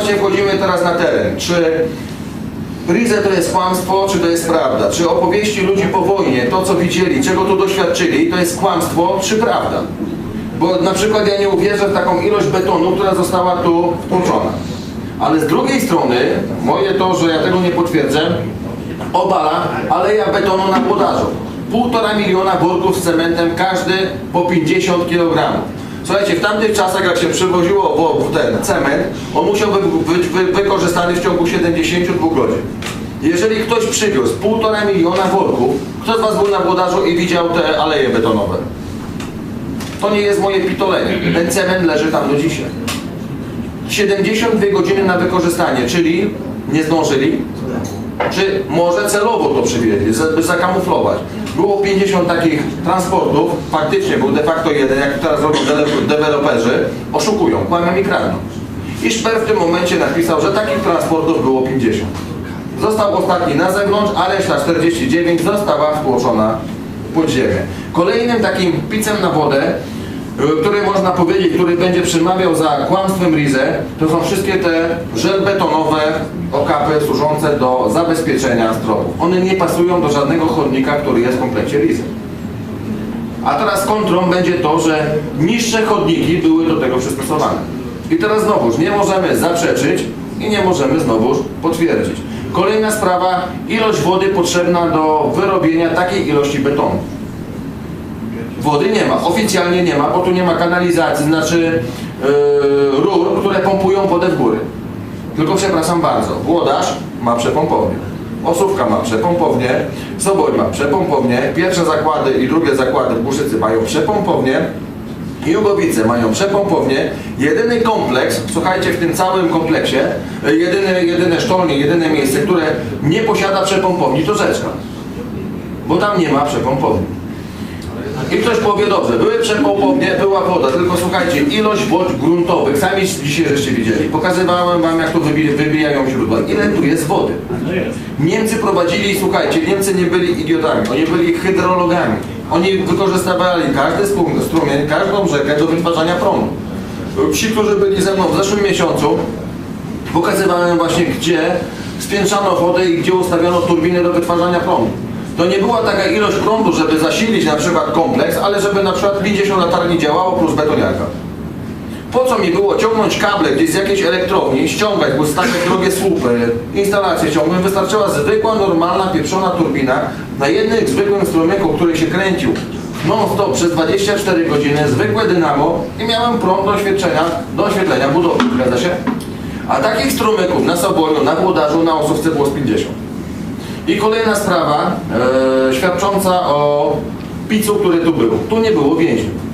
Właśnie wchodzimy teraz na teren. Czy Rize to jest kłamstwo, czy to jest prawda? Czy opowieści ludzi po wojnie, to co widzieli, czego tu doświadczyli, to jest kłamstwo, czy prawda? Bo na przykład ja nie uwierzę w taką ilość betonu, która została tu wtłoczona. Ale z drugiej strony, moje to, że ja tego nie potwierdzę, obala aleja betonu na podażu. Półtora miliona worków z cementem, każdy po 50 kg. Słuchajcie, w tamtych czasach jak się przywoziło wo- ten cement, on musiał być wy, wy, wykorzystany w ciągu 72 godzin. Jeżeli ktoś przywiózł półtora miliona worków, kto z Was był na włodarzu i widział te aleje betonowe? To nie jest moje pitolenie. Ten cement leży tam do dzisiaj. 72 godziny na wykorzystanie, czyli nie zdążyli, czy może celowo to przywieźli, żeby zakamuflować. Było 50 takich transportów, faktycznie był de facto jeden, jak teraz robią deweloperzy, oszukują, kłamią i kradną. I Szper w tym momencie napisał, że takich transportów było 50. Został ostatni na zewnątrz, a reszta 49 została wtłoczona pod ziemię. Kolejnym takim picem na wodę, który można powiedzieć, który będzie przemawiał za kłamstwem Rize, to są wszystkie te żelbetonowe okapy służące do zabezpieczenia stropów. One nie pasują do żadnego chodnika, który jest w komplecie Rizy. A teraz kontrą będzie to, że niższe chodniki były do tego przystosowane. I teraz znowuż nie możemy zaprzeczyć i nie możemy znowuż potwierdzić. Kolejna sprawa, ilość wody potrzebna do wyrobienia takiej ilości betonu. Wody nie ma, oficjalnie nie ma, bo tu nie ma kanalizacji, znaczy yy, rur, które pompują wodę w góry. Tylko przepraszam bardzo, włodarz ma przepompownię. Osówka ma przepompownię, Sobór ma przepompownię, pierwsze zakłady i drugie zakłady w Buszycy mają przepompownię, Jugowice mają przepompownię. Jedyny kompleks, słuchajcie, w tym całym kompleksie, jedyne, jedyne sztolnie, jedyne miejsce, które nie posiada przepompowni to rzeczka. Bo tam nie ma przepompowni. I ktoś powie, dobrze, były przepompownie, była woda, tylko słuchajcie, ilość wód gruntowych, sami dzisiaj żeście widzieli, pokazywałem wam jak to wybi- wybijają źródła, ile tu jest wody. Niemcy prowadzili, słuchajcie, Niemcy nie byli idiotami, oni byli hydrologami. Oni wykorzystywali każdy strumień, każdą rzekę do wytwarzania prądu. Ci, którzy byli ze mną w zeszłym miesiącu, pokazywałem właśnie, gdzie spiętrzano wodę i gdzie ustawiono turbiny do wytwarzania prądu. To nie była taka ilość prądu, żeby zasilić na przykład kompleks, ale żeby na przykład 50 latarni działało plus betoniarka. Po co mi było ciągnąć kable gdzieś z jakiejś elektrowni, ściągać, bo stawiać drogie słupy, instalacje ciągłe, wystarczyła zwykła, normalna, pieprzona turbina na jednym zwykłym strumyku, który się kręcił non-stop przez 24 godziny, zwykłe dynamo i miałem prąd do oświetlenia, do oświetlenia budowy, zgadza się? A takich strumyków na Soboru, na Włodarzu, na Osówce było z 50. I kolejna sprawa, e, świadcząca o picu, który tu był. Tu nie było więźniów.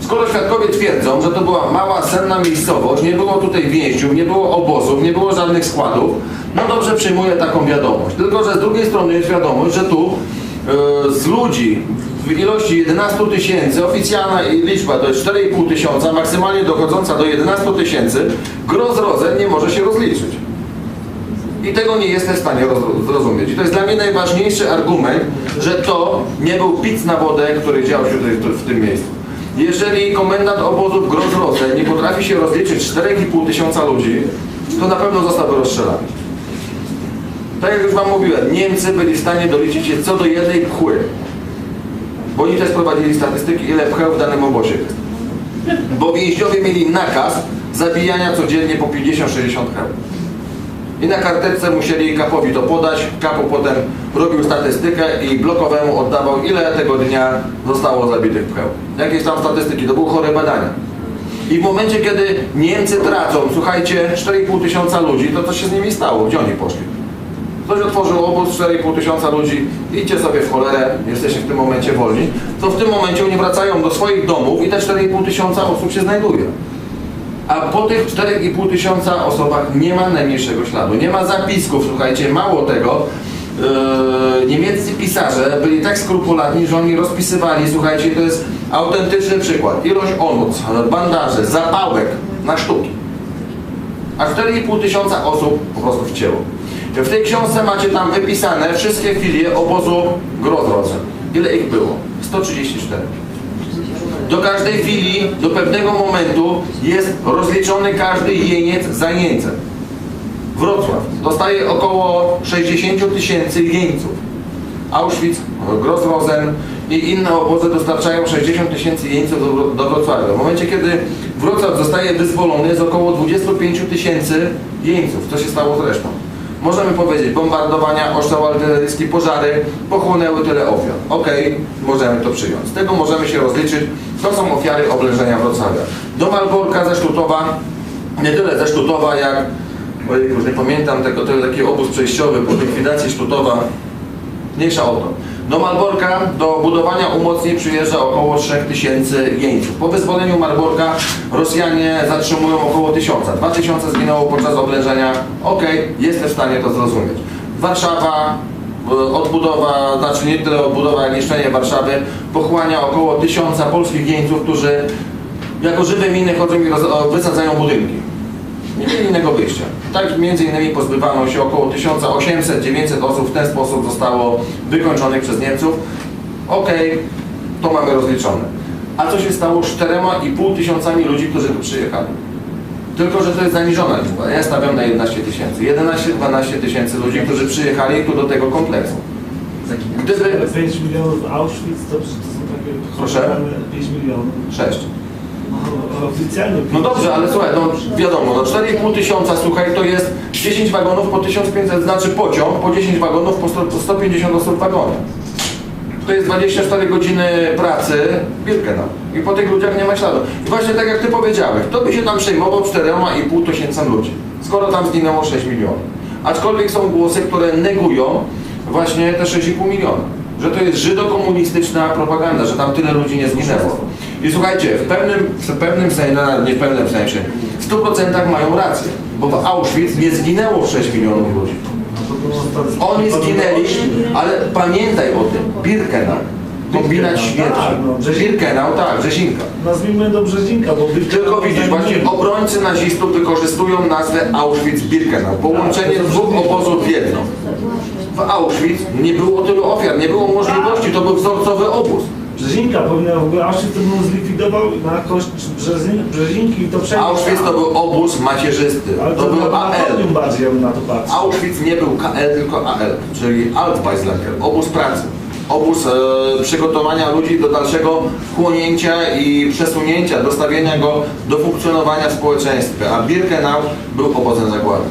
Skoro świadkowie twierdzą, że to była mała, senna miejscowość, nie było tutaj więźniów, nie było obozów, nie było żadnych składów, no dobrze przyjmuję taką wiadomość. Tylko, że z drugiej strony jest wiadomość, że tu e, z ludzi w ilości 11 tysięcy, oficjalna liczba to jest 4,5 tysiąca, maksymalnie dochodząca do 11 tysięcy, gro z nie może się rozliczyć. I tego nie jestem w stanie roz- zrozumieć. I to jest dla mnie najważniejszy argument, że to nie był pic na wodę, który działo się tutaj w- tym miejscu. Jeżeli komendant obozu w Grozrodze nie potrafi się rozliczyć 4,5 tysiąca ludzi, to na pewno zostałby rozstrzelany. Tak jak już Wam mówiłem, Niemcy byli w stanie doliczyć się co do jednej pchły. Bo oni też prowadzili statystyki, ile pcheł w danym obozie. Bo więźniowie mieli nakaz zabijania codziennie po 50-60 heł. I na karteczce musieli kapowi to podać. Kapo potem robił statystykę i blokowemu oddawał, ile tego dnia zostało zabitych pcheł. Jakieś tam statystyki, to były chore badania. I w momencie, kiedy Niemcy tracą, słuchajcie, 4,5 tysiąca ludzi, to co się z nimi stało? Gdzie oni poszli? Ktoś otworzył obóz, 4,5 tysiąca ludzi, idźcie sobie w cholerę, jesteście w tym momencie wolni, to w tym momencie oni wracają do swoich domów i te 4,5 tysiąca osób się znajduje. A po tych 4,5 tysiąca osobach nie ma najmniejszego śladu. Nie ma zapisków, słuchajcie, mało tego. Yy, niemieccy pisarze byli tak skrupulatni, że oni rozpisywali, słuchajcie, to jest autentyczny przykład. Ilość onuc, bandaży, zapałek na sztuki. A 4,5 tysiąca osób po prostu wcięło. W tej książce macie tam wypisane wszystkie filie obozu Grozrodze. Ile ich było? 134. do każdej chwili, do pewnego momentu jest rozliczony każdy jeniec za jeńcem. Wrocław dostaje około 60 tysięcy jeńców. Auschwitz, Grossrosen i inne obozy dostarczają 60 tysięcy jeńców do, Wrocławia. W momencie, kiedy Wrocław zostaje wyzwolony, jest około 25 tysięcy jeńców. Co się stało z resztą? Możemy powiedzieć, bombardowania, ostrzał artyleryjski, pożary pochłonęły tyle ofiar. Okej, możemy to przyjąć. Z tego możemy się rozliczyć. To są ofiary oblężenia Wrocławia. Do Malborka ze Sztutowa, nie tyle ze Sztutowa jak, ojej, już nie pamiętam tego, to taki obóz przejściowy po likwidacji Sztutowa, Mniejsza o to. Do Malborka do budowania umocnień przyjeżdża około 3000 jeńców. Po wyzwoleniu Malborka Rosjanie zatrzymują około 1000. 2000 zginęło podczas oblężenia. Okej, jestem w stanie to zrozumieć. Warszawa, e, odbudowa, znaczy nie tyle odbudowa, jak niszczenie Warszawy, pochłania około 1000 polskich jeńców, którzy jako żywe miny chodzą i wysadzają budynki. Nie mieli innego wyjścia. Tak między innymi pozbywano się około 1800-900 osób w ten sposób zostało wykończonych przez Niemców. Okej, to mamy rozliczone. A co się stało z 4,5 tysiącami ludzi, którzy tu przyjechali? Tylko, że to jest zaniżona liczba. Ja stawiam na 11 tysięcy. 11-12 tysięcy ludzi, którzy przyjechali tu do tego kompleksu. Gdyby... 5 milionów Auschwitz, to, to są takie... Proszę? 5 milionów. 6. No, dobrze, ale słuchaj, no wiadomo, no 4,5 tysiąca, słuchaj, to jest 10 wagonów po 1500, znaczy pociąg, po 10 wagonów po, 100, po 150 osób w wagonie. To jest 24 godziny pracy Birkenau. I po tych ludziach nie ma śladu. I właśnie tak jak Ty powiedziałeś, kto by się tam przejmował 4,5 tysiąca ludzi, skoro tam zginęło 6 milionów. Aczkolwiek są głosy, które negują właśnie te 6,5 miliona. Że to jest żydokomunistyczna propaganda, że tam tyle ludzi nie zginęło. I słuchajcie, w pewnym, w pewnym sensie, no, nie w pewnym sensie, w 100% mają rację, bo w Auschwitz nie zginęło 6 milionów ludzi. Oni zginęli, ale pamiętaj o tym, Birkenau, kombinat śmierci. Tak, no, Brzezinka. Birkenau, tak, Brzezinka. Nazwijmy do Brzezinka, bo... Birkenau Tylko widzisz, właśnie obrońcy nazistów wykorzystują nazwę Auschwitz-Birkenau, połączenie dwóch obozów w jedno. W Auschwitz nie było tylu ofiar, nie było możliwości, to był wzorcowy obóz. Brzezinka powinna w ogóle Auschwitz to bym zlikwidował na koszt Brzezin, Brzezinki i to wszędzie. Auschwitz to był obóz macierzysty, Ale to był AL. Bardziej ja na to. Auschwitz nie był KL, tylko AL, czyli Altweislager, obóz pracy. Obóz e, przygotowania ludzi do dalszego chłonięcia i przesunięcia, dostawienia go do funkcjonowania w społeczeństwie, a Birkenau był obozem zagłady.